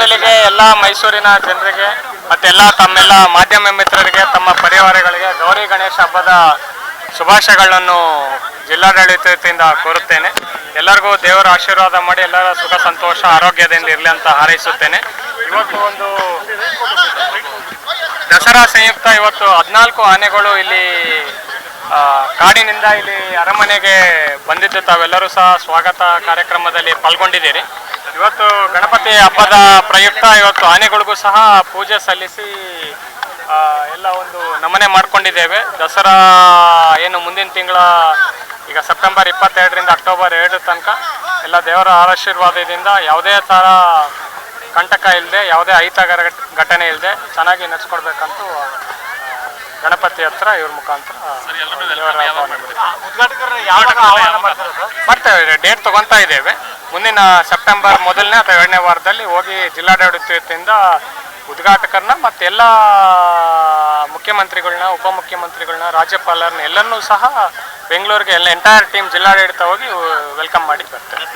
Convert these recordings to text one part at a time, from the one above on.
ಮೊದಲಿಗೆ ಎಲ್ಲ ಮೈಸೂರಿನ ಜನರಿಗೆ ಮತ್ತೆಲ್ಲ ತಮ್ಮೆಲ್ಲ ಮಾಧ್ಯಮ ಮಿತ್ರರಿಗೆ, ತಮ್ಮ ಪರಿವಾರಗಳಿಗೆ ಗೌರಿ ಗಣೇಶ ಹಬ್ಬದ ಶುಭಾಶಯಗಳನ್ನು ಜಿಲ್ಲಾಡಳಿತದಿಂದ ಕೋರುತ್ತೇನೆ. ಎಲ್ಲರಿಗೂ ದೇವರ ಆಶೀರ್ವಾದ ಮಾಡಿ ಎಲ್ಲರ ಸುಖ, ಸಂತೋಷ, ಆರೋಗ್ಯದಿಂದ ಇರಲಿ ಅಂತ ಹಾರೈಸುತ್ತೇನೆ. ಇವತ್ತು ಒಂದು ದಸರಾ ಸಂಯುಕ್ತ ಇವತ್ತು ಹದಿನಾಲ್ಕು ಆನೆಗಳು ಇಲ್ಲಿ ಕಾಡಿನಿಂದ ಇಲ್ಲಿ ಅರಮನೆಗೆ ಬಂದಿದ್ದು. ತಾವೆಲ್ಲರೂ ಸಹ ಸ್ವಾಗತ ಕಾರ್ಯಕ್ರಮದಲ್ಲಿ ಪಾಲ್ಗೊಂಡಿದ್ದೀರಿ. ಇವತ್ತು ಗಣಪತಿ ಹಬ್ಬದ ಪ್ರಯುಕ್ತ ಇವತ್ತು ಆನೆಗಳಿಗೂ ಸಹ ಪೂಜೆ ಸಲ್ಲಿಸಿ ಎಲ್ಲ ಒಂದು ನಮನೆ ಮಾಡಿಕೊಂಡಿದ್ದೇವೆ. ದಸರಾ ಏನು ಮುಂದಿನ ತಿಂಗಳ ಈಗ ಸೆಪ್ಟೆಂಬರ್ ಇಪ್ಪತ್ತೆರಡರಿಂದ ಅಕ್ಟೋಬರ್ ಎರಡರ ತನಕ ಎಲ್ಲ ದೇವರ ಆಶೀರ್ವಾದದಿಂದ ಯಾವುದೇ ಥರ ಕಂಟಕ ಇಲ್ಲದೆ ಯಾವುದೇ ಅಹಿತಕರ ಘಟನೆ ಇಲ್ಲದೆ ಚೆನ್ನಾಗಿ ನಡೆಸ್ಕೊಡ್ಬೇಕಂತೂ ಗಣಪತಿ ಹತ್ರ ಇವ್ರ ಮುಖಾಂತರ ಬರ್ತೇವೆ ಡೇಟ್ ತಗೊತಾ ಇದ್ದೇವೆ. ಮುಂದಿನ ಸೆಪ್ಟೆಂಬರ್ ಮೊದಲನೇ ಅಥವಾ ಎರಡನೇ ವಾರದಲ್ಲಿ ಹೋಗಿ ಜಿಲ್ಲಾಡಳಿತದಿಂದ ಉದ್ಘಾಟಕರನ್ನ ಮತ್ತು ಎಲ್ಲ ಮುಖ್ಯಮಂತ್ರಿಗಳನ್ನ ಉಪಮುಖ್ಯಮಂತ್ರಿಗಳನ್ನ ರಾಜ್ಯಪಾಲರನ್ನ ಎಲ್ಲರನ್ನೂ ಸಹ ಬೆಂಗಳೂರಿಗೆ ಎಲ್ಲ ಎಂಟೈರ್ ಟೀಮ್ ಜಿಲ್ಲಾಡಳಿತ ಹೋಗಿ ವೆಲ್ಕಮ್ ಮಾಡಿ ಬರ್ತಾರೆ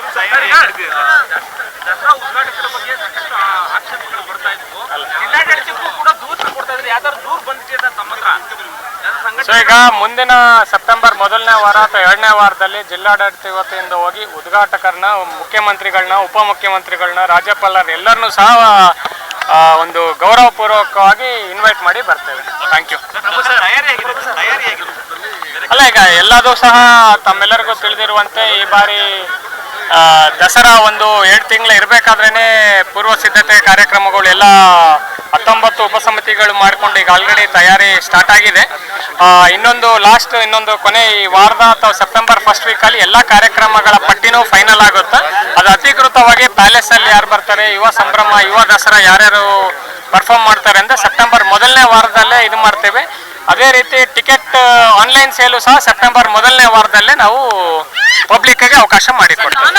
ಸೊ ಈಗ ಮುಂದಿನ ಸೆಪ್ಟೆಂಬರ್ ಮೊದಲನೇ ವಾರ ಅಥವಾ ಎರಡನೇ ವಾರದಲ್ಲಿ ಜಿಲ್ಲಾಡಳಿತ ವತಿಯಿಂದ ಹೋಗಿ ಉದ್ಘಾಟಕರನ್ನ, ಮುಖ್ಯಮಂತ್ರಿಗಳನ್ನ, ಉಪಮುಖ್ಯಮಂತ್ರಿಗಳನ್ನ ರಾಜ್ಯಪಾಲರ ಎಲ್ಲರನ್ನೂ ಸಹ ಒಂದು ಗೌರವಪೂರ್ವಕವಾಗಿ ಇನ್ವೈಟ್ ಮಾಡಿ ಬರ್ತೇವೆ. ಥ್ಯಾಂಕ್ ಯು ಅಲ್ಲ ಈಗ ಎಲ್ಲದೂ ಸಹ ತಮ್ಮೆಲ್ಲರಿಗೂ ತಿಳಿದಿರುವಂತೆ ಈ ಬಾರಿ ದಸರಾ ಒಂದು ಎರಡು ತಿಂಗಳು ಇರಬೇಕಾದ್ರೇ ಪೂರ್ವ ಸಿದ್ಧತೆ ಕಾರ್ಯಕ್ರಮಗಳು ಎಲ್ಲ ಉಪಸಮಿತಿಗಳು ಮಾಡಿಕೊಂಡು ಈಗ ಆಲ್ರೆಡಿ ತಯಾರಿ ಸ್ಟಾರ್ಟ್ ಆಗಿದೆ. ಇನ್ನೊಂದು ಲಾಸ್ಟ್ ಇನ್ನೊಂದು ಕೊನೆ ಈ ವಾರದ ಅಥವಾ ಸೆಪ್ಟೆಂಬರ್ ಫಸ್ಟ್ ವೀಕಲ್ಲಿ ಎಲ್ಲ ಕಾರ್ಯಕ್ರಮಗಳ ಪಟ್ಟಿನೂ ಫೈನಲ್ ಆಗುತ್ತೆ. ಅದು ಅಧಿಕೃತವಾಗಿ ಪ್ಯಾಲೇಸ್ ಅಲ್ಲಿ ಯಾರು ಬರ್ತಾರೆ, ಯುವ ಸಂಭ್ರಮ, ಯುವ ದಸರಾ ಯಾರ್ಯಾರು ಪರ್ಫಾರ್ಮ್ ಮಾಡ್ತಾರೆ ಅಂತ ಸೆಪ್ಟೆಂಬರ್ ಮೊದಲನೇ ವಾರದಲ್ಲೇ ಇದು ಮಾಡ್ತೇವೆ. ಅದೇ ರೀತಿ ಟಿಕೆಟ್ ಆನ್ಲೈನ್ ಸೇಲು ಸಹ ಸೆಪ್ಟೆಂಬರ್ ಮೊದಲನೇ ವಾರದಲ್ಲೇ ನಾವು ಪಬ್ಲಿಕ್ಗೆ ಅವಕಾಶ ಮಾಡಿಕೊಡ್ತೇವೆ.